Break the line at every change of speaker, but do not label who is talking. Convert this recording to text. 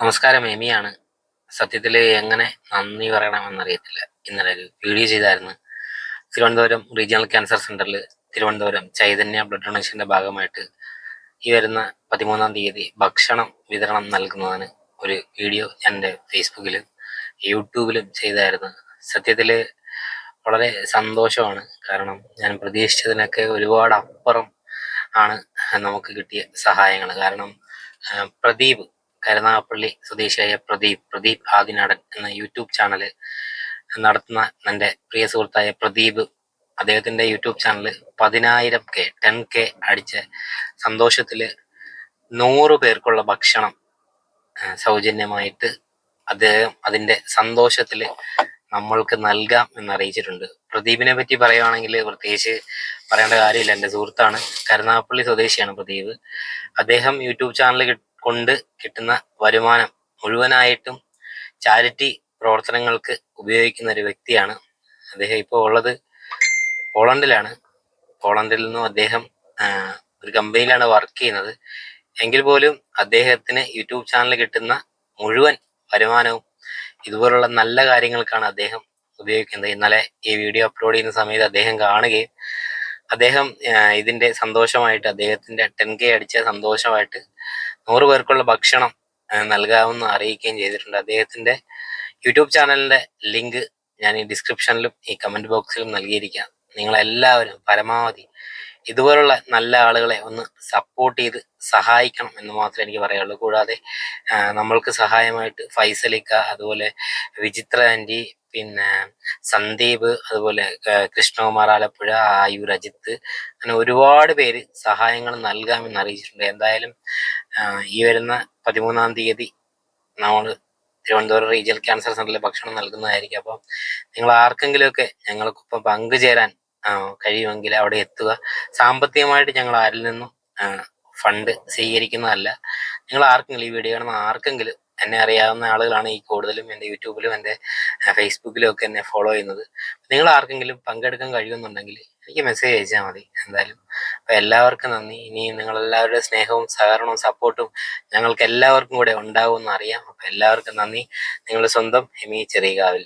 നമസ്കാരം എമിയാണ്. സത്യത്തിൽ എങ്ങനെ നന്ദി പറയണമെന്നറിയത്തില്ല. ഇന്നലെ ഒരു വീഡിയോ ചെയ്തായിരുന്നു. തിരുവനന്തപുരം റീജിയണൽ ക്യാൻസർ സെന്ററിൽ തിരുവനന്തപുരം ചൈതന്യ ബ്ലഡ് ഡൊണേഷന്റെ ഭാഗമായിട്ട് ഈ വരുന്ന പതിമൂന്നാം തീയതി ഭക്ഷണം വിതരണം നൽകുന്നതിന് ഒരു വീഡിയോ എന്റെ ഫേസ്ബുക്കിലും യൂട്യൂബിലും ചെയ്തായിരുന്നു. സത്യത്തിൽ വളരെ സന്തോഷമാണ്. കാരണം ഞാൻ പ്രതീക്ഷിച്ചതിനൊക്കെ ഒരുപാട് അപ്പുറം ആണ് നമുക്ക് കിട്ടിയ സഹായങ്ങൾ കാരണം പ്രദീപ് കരുനാഗപ്പള്ളി സ്വദേശിയായ പ്രദീപ് പ്രദീപ് ആദിനാടൻ എന്ന യൂട്യൂബ് ചാനൽ നടത്തുന്ന എന്റെ പ്രിയ സുഹൃത്തായ പ്രദീപ് അദ്ദേഹത്തിന്റെ യൂട്യൂബ് ചാനൽ പതിനായിരം കെ ടെൻ കെ അടിച്ച സന്തോഷത്തിൽ നൂറ് പേർക്കുള്ള ഭക്ഷണം സൗജന്യമായിട്ട് അദ്ദേഹം അതിന്റെ സന്തോഷത്തിൽ നമ്മൾക്ക് നൽകാം എന്ന് അറിയിച്ചിട്ടുണ്ട് പ്രദീപിനെ പറ്റി പറയുകയാണെങ്കിൽ പ്രത്യേകിച്ച് പറയേണ്ട കാര്യമില്ല. എന്റെ സുഹൃത്താണ് കരുനാഗപ്പള്ളി സ്വദേശിയാണ് പ്രദീപ്. അദ്ദേഹം യൂട്യൂബ് ചാനൽ കൊണ്ട് കിട്ടുന്ന വരുമാനം മുഴുവനായിട്ടും ചാരിറ്റി പ്രവർത്തനങ്ങൾക്ക് ഉപയോഗിക്കുന്ന ഒരു വ്യക്തിയാണ് അദ്ദേഹം. ഇപ്പോൾ ഉള്ളത് പോളണ്ടിലാണ്. പോളണ്ടിൽ നിന്നും അദ്ദേഹം ഒരു കമ്പനിയിലാണ് വർക്ക് ചെയ്യുന്നത്. എങ്കിൽ പോലും അദ്ദേഹത്തിന് യൂട്യൂബ് ചാനൽ കിട്ടുന്ന മുഴുവൻ വരുമാനവും ഇതുപോലുള്ള നല്ല കാര്യങ്ങൾക്കാണ് അദ്ദേഹം ഉപയോഗിക്കുന്നത്. ഇന്നലെ ഈ വീഡിയോ അപ്ലോഡ് ചെയ്യുന്ന സമയത്ത് അദ്ദേഹം കാണുകയും അദ്ദേഹം ഇതിന്റെ സന്തോഷമായിട്ട് അദ്ദേഹത്തിന്റെ ടെൻ കെ അടിച്ച സന്തോഷമായിട്ട് നൂറ് പേർക്കുള്ള ഭക്ഷണം നൽകാമെന്ന് അറിയിക്കുകയും ചെയ്തിട്ടുണ്ട്. അദ്ദേഹത്തിന്റെ യൂട്യൂബ് ചാനലിന്റെ ലിങ്ക് ഞാൻ ഈ ഡിസ്ക്രിപ്ഷനിലും ഈ കമന്റ് ബോക്സിലും നൽകിയിരിക്കാം നിങ്ങളെല്ലാവരും പരമാവധി ഇതുപോലുള്ള നല്ല ആളുകളെ ഒന്ന് സപ്പോർട്ട് ചെയ്ത് സഹായിക്കണം എന്ന് മാത്രമേ എനിക്ക് പറയുള്ളൂ കൂടാതെ നമ്മൾക്ക് സഹായമായിട്ട് ഫൈസലിക്ക അതുപോലെ വിചിത്ര ആന്റി പിന്നെ സന്ദീപ് അതുപോലെ കൃഷ്ണകുമാർ ആലപ്പുഴ ആയൂർ അജിത്ത് അങ്ങനെ ഒരുപാട് പേര് സഹായങ്ങൾ നൽകാമെന്ന് അറിയിച്ചിട്ടുണ്ട്. എന്തായാലും ഈ വരുന്ന പതിമൂന്നാം തീയതി നമ്മൾ തിരുവനന്തപുരം റീജിയൽ ക്യാൻസർ സെന്ററിൽ ഭക്ഷണം നൽകുന്നതായിരിക്കും. അപ്പോൾ നിങ്ങൾ ആർക്കെങ്കിലുമൊക്കെ ഞങ്ങൾക്കൊപ്പം പങ്കുചേരാൻ കഴിയുമെങ്കിൽ അവിടെ എത്തുക. സാമ്പത്തികമായിട്ട് ഞങ്ങൾ ആരിൽ നിന്നും ഫണ്ട് സ്വീകരിക്കുന്നതല്ല. നിങ്ങൾ ആർക്കെങ്കിലും ഈ വീഡിയോ കാണുന്ന ആർക്കെങ്കിലും എന്നെ അറിയാവുന്ന ആളുകളാണ് ഈ കൂടുതലും എന്റെ യൂട്യൂബിലും എന്റെ ഫേസ്ബുക്കിലും ഒക്കെ എന്നെ ഫോളോ ചെയ്യുന്നത്. നിങ്ങൾ ആർക്കെങ്കിലും പങ്കെടുക്കാൻ കഴിയുമെന്നുണ്ടെങ്കിൽ എനിക്ക് മെസ്സേജ് അയച്ചാൽ മതി എന്തായാലും. അപ്പൊ എല്ലാവർക്കും നന്ദി. ഇനി നിങ്ങളെല്ലാവരുടെ സ്നേഹവും സഹകരണവും സപ്പോർട്ടും ഞങ്ങൾക്ക് എല്ലാവർക്കും കൂടെ ഉണ്ടാവുമെന്ന് അറിയാം. അപ്പോൾ എല്ലാവർക്കും നന്ദി. നിങ്ങളുടെ സ്വന്തം എമി ചെറിയകാവിൽ.